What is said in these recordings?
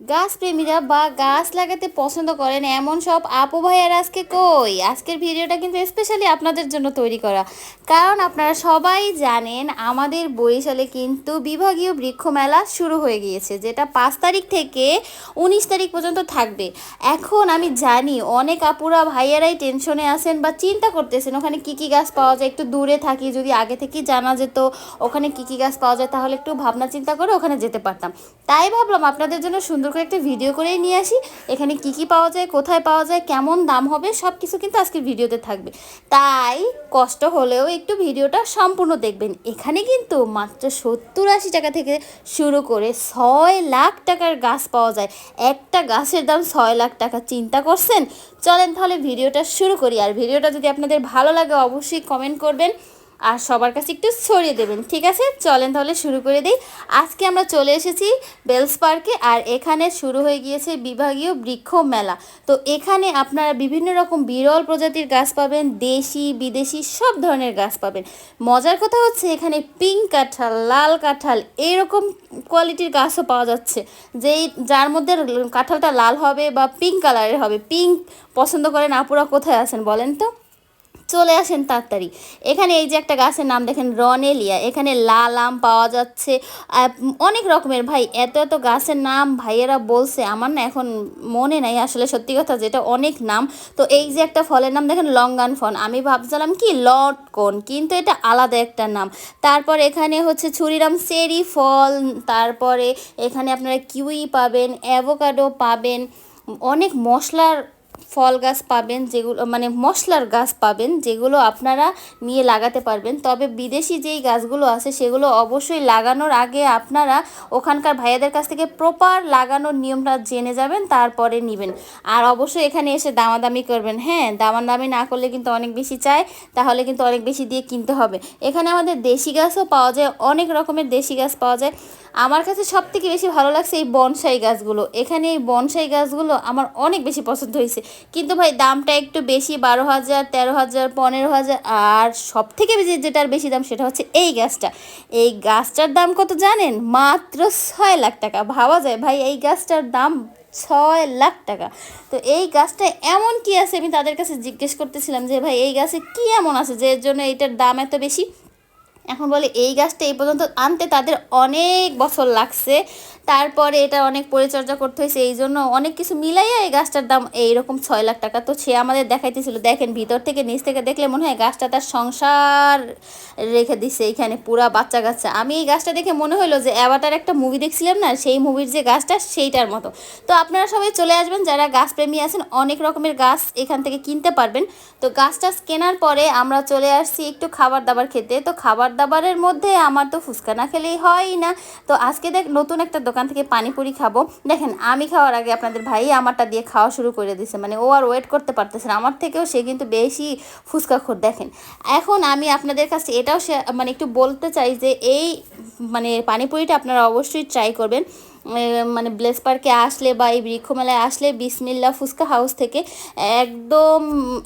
গাছপ্রেমীরা বা গাছ লাগাতে পছন্দ করেন এমন সব আপু ভাইয়ার আজকে কই? আজকের ভিডিওটা কিন্তু স্পেশালি আপনাদের জন্য তৈরি করা। কারণ আপনারা সবাই জানেন আমাদের বরিশালে কিন্তু বিভাগীয় বৃক্ষ মেলা শুরু হয়ে গিয়েছে, যেটা পাঁচ তারিখ থেকে উনিশ তারিখ পর্যন্ত থাকবে। এখন আমি জানি অনেক আপুরা ভাইয়ারাই টেনশনে আছেন বা চিন্তা করতেছেন, ওখানে কি কি গাছ পাওয়া যায় একটু দূরে থাকি, যদি আগে থেকেই জানা যেত ওখানে কি কি গাছ পাওয়া যায়, তাহলে একটু ভাবনা চিন্তা করে ওখানে যেতে পারতাম। তাই ভাবলাম আপনাদের জন্য সুন্দর করে একটা ভিডিও করেই নিয়ে আসি। এখানে কি কি পাওয়া যায়, কোথায় পাওয়া যায়, কেমন দাম হবে সব কিছু কিন্তু আজকের ভিডিওতে থাকবে। তাই কষ্ট হলেও একটু ভিডিওটা সম্পূর্ণ দেখবেন। এখানে কিন্তু মাত্র সত্তর আশি টাকা থেকে শুরু করে ছয় লাখ টাকার গাছ পাওয়া যায়। একটা গাছের দাম ছয় লাখ টাকা, চিন্তা করছেন? চলেন তাহলে ভিডিওটা শুরু করি। আর ভিডিওটা যদি আপনাদের ভালো লাগে, অবশ্যই কমেন্ট করবেন। আর সবার কাছে একটু ছড়িয়ে দেবেন, ঠিক আছে? চলেন তাহলে শুরু করে দিই। আজকে আমরা চলে এসেছি বেলস পার্কে আর এখানে শুরু হয়ে গিয়েছে বিভাগীয় বৃক্ষ মেলা। তো এখানে আপনারা বিভিন্ন রকম বিরল প্রজাতির গাছ পাবেন, দেশি, বিদেশি সব ধরনের গাছ পাবেন। মজার কথা হচ্ছে এখানে পিঙ্ক কাঁঠাল, লাল কাঁঠাল এইরকম কোয়ালিটির গাছও পাওয়া যাচ্ছে। যেই যার মধ্যে কাঁঠালটা লাল হবে বা পিঙ্ক কালারের হবে। পিঙ্ক পছন্দ করেন আপুরা কোথায় আছেন বলেন তো? চলে আসেন তাড়াতাড়ি। এখানে এই যে একটা গাছের নাম দেখেন, রনেলিয়া। এখানে লাল আম পাওয়া যাচ্ছে। অনেক রকমের। ভাই, এত এত গাছের নাম ভাইয়েরা বলছে, আমার না এখন মনে নাই আসলে সত্যি কথা যেটা অনেক নাম। তো এই যে একটা ফলের নাম দেখেন, লঙ্গান ফল। আমি ভাবছিলাম কি, লটকন, কিন্তু এটা আলাদা একটা নাম। তারপর এখানে হচ্ছে ছুরিরাম চেরি ফল, তারপরে এখানে আপনারা কিউই পাবেন, অ্যাভোকাডো পাবেন, অনেক মশলার ফল গাছ পাবেন, যেগুলো মানে মশলার গাছ পাবেন, যেগুলো আপনারা নিয়ে লাগাতে পারবেন। তবে বিদেশি যেই গাছগুলো আছে, সেগুলো অবশ্যই লাগানোর আগে আপনারা ওখানকার ভাইয়াদের কাছ থেকে প্রপার লাগানোর নিয়মটা জেনে যাবেন, তারপরে নেবেন। আর অবশ্যই এখানে এসে দামাদামি করবেন। হ্যাঁ দামাদামি না করলে কিন্তু অনেক বেশি চায়, তাহলে কিন্তু অনেক বেশি দিয়ে কিনতে হবে। এখানে আমাদের দেশি গাছও পাওয়া যায়, অনেক রকমের দেশি গাছ পাওয়া যায়। আমার কাছে সব থেকে বেশি ভালো লাগছে এই বনসাই গাছগুলো। এখানে এই বনসাই গাছগুলো আমার অনেক বেশি পছন্দ হয়েছে। কিন্তু ভাই, দামটা একটু বেশি, বারো হাজার, তেরো হাজার, পনেরো হাজার, আর সব থেকে বেশি যেটার বেশি দাম সেটা হচ্ছে এই গাছটা। এই গাছটার দাম কত জানেন? মাত্র ছয় লাখ টাকা। ভাবা যায় ভাই, এই গাছটার দাম ছয় লাখ টাকা। তো এই গাছটা এমন কি আছে? আমি তাদের কাছে জিজ্ঞেস করতেছিলাম যে, ভাই, এই গাছে কি এমন আছে যে এর জন্য এটার দাম এত বেশি? এখন বলে এই গাছটা এই পর্যন্ত আনতে তাদের অনেক বছর লাগছে। তারপরে এটা অনেক পরিচর্যা করতে হয়েছে, এই জন্য অনেক কিছু মিলাইয়া এই গাছটার দাম এইরকম ছয় লাখ টাকা। তো সে আমাদের দেখাইতেছিল, দেখেন ভিতর থেকে নিচ থেকে দেখলে মনে হয় গাছটা তার সংসার রেখে দিছে এইখানে পুরা বাচ্চা গাচ্চা আমি এই গাছটা দেখে মনে হলো যে অ্যাভাটার একটা মুভি দেখছিলাম না, সেই মুভির যে গাছটা সেইটার মতো। তো আপনারা সবাই চলে আসবেন, যারা গাছপ্রেমী আছেন, অনেক রকমের গাছ এখান থেকে কিনতে পারবেন। তো গাছ টাছ কেনার পরে আমরা চলে আসছি একটু খাবার দাবার খেতে। তো খাবার দাবারের মধ্যে আমার তো ফুচকা না খেলেই হয় না। তো আজকে দেখ, নতুন একটা দোকান থেকে পানিপুরি খাব। দেখেন, আমি খাওয়ার আগে আপনাদের ভাই আমারটা দিয়ে খাওয়া শুরু করে দিছে। মানে ও আর ওয়েট করতে পারতেছে না। আমার থেকেও সে কিন্তু বেশি ফুচকা খোর। দেখেন, এখন আমি আপনাদের কাছে এটাও মানে একটু বলতে চাই যে এই মানে পানিপুরিটা আপনারা অবশ্যই ট্রাই করবেন। মানে ব্লেস পার্কে আসলে বা এই বৃক্ষমেলায় আসলে বিসমিল্লা ফুচকা হাউস থেকে একদম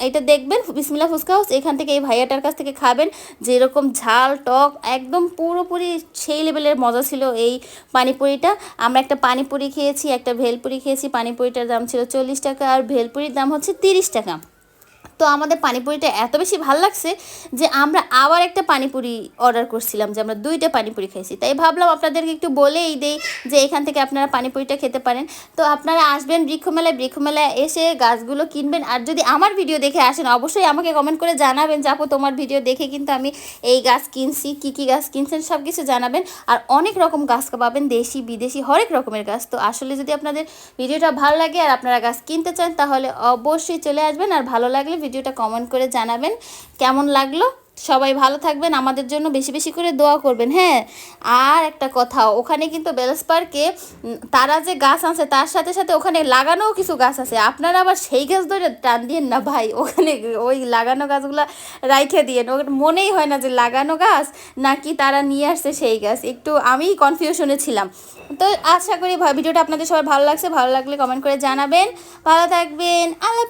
এটা দেখবেন বিসমিল্লা ফুচকা হাউস, এখান থেকে এই ভাইয়াটার কাছ থেকে খাবেন। যেরকম ঝাল, টক, একদম পুরোপুরি সেই লেভেলের মজা ছিল এই পানিপুরিটা। আমরা একটা পানিপুরি খেয়েছি, একটা ভেলপুরি খেয়েছি। পানিপুরিটার দাম ছিল চল্লিশ টাকা আর ভেলপুরির দাম হচ্ছে তিরিশ টাকা। তো আমাদের পানিপুরিটা এত বেশি ভালো লাগছে যে আমরা আবার একটা পানিপুরি অর্ডার করছিলাম যে আমরা দুইটা পানিপুরি খাইছি তাই ভাবলাম আপনাদেরকে একটু বলেই দেই যে এখান থেকে আপনারা পানিপুরিটা খেতে পারেন। তো আপনারা আসবেন বৃক্ষমেলায় বৃক্ষমেলায় এসে গাছগুলো কিনবেন। আর যদি আমার ভিডিও দেখে আসেন, অবশ্যই আমাকে কমেন্ট করে জানাবেন যে, আপু, তোমার ভিডিও দেখে কিন্তু আমি এই গাছ কিনছি, কী কী গাছ কিনছেন সব কিছু জানাবেন। আর অনেক রকম গাছ পাবেন, দেশি, বিদেশি, হরেক রকমের গাছ। তো আসলে যদি আপনাদের ভিডিওটা ভালো লাগে আর আপনারা গাছ কিনতে চান, তাহলে অবশ্যই চলে আসবেন। আর ভালো লাগলে ভিডিওটা কমেন্ট করে জানাবেন। কেমন লাগল? সবাই ভালো থাকবেন, আমাদের জন্য বেশি বেশি করে দোয়া করবেন হ্যাঁ? আর একটা কথা, ওখানে কিন্তু বেলস পার্কে তারা যে গাছ আছে তার সাথে সাথে ওখানে লাগানোও কিছু গাছ আছে। আপনারা আবার সেই গাছ ধরে টান দিয়েন না ভাই, ওখানে ওই লাগানো গাছগুলো রাইখে দিয়েন। ওর মনেই হয় না যে লাগানো গাছ নাকি তারা নিয়ে আসছে সেই গাছ। একটু আমি কনফিউশনে ছিলাম। তো আশা করি ভিডিওটা আপনাদের সবার ভালো লাগছে। ভালো লাগলে কমেন্ট করে জানাবেন। ভালো থাকবেন। আল্লাহ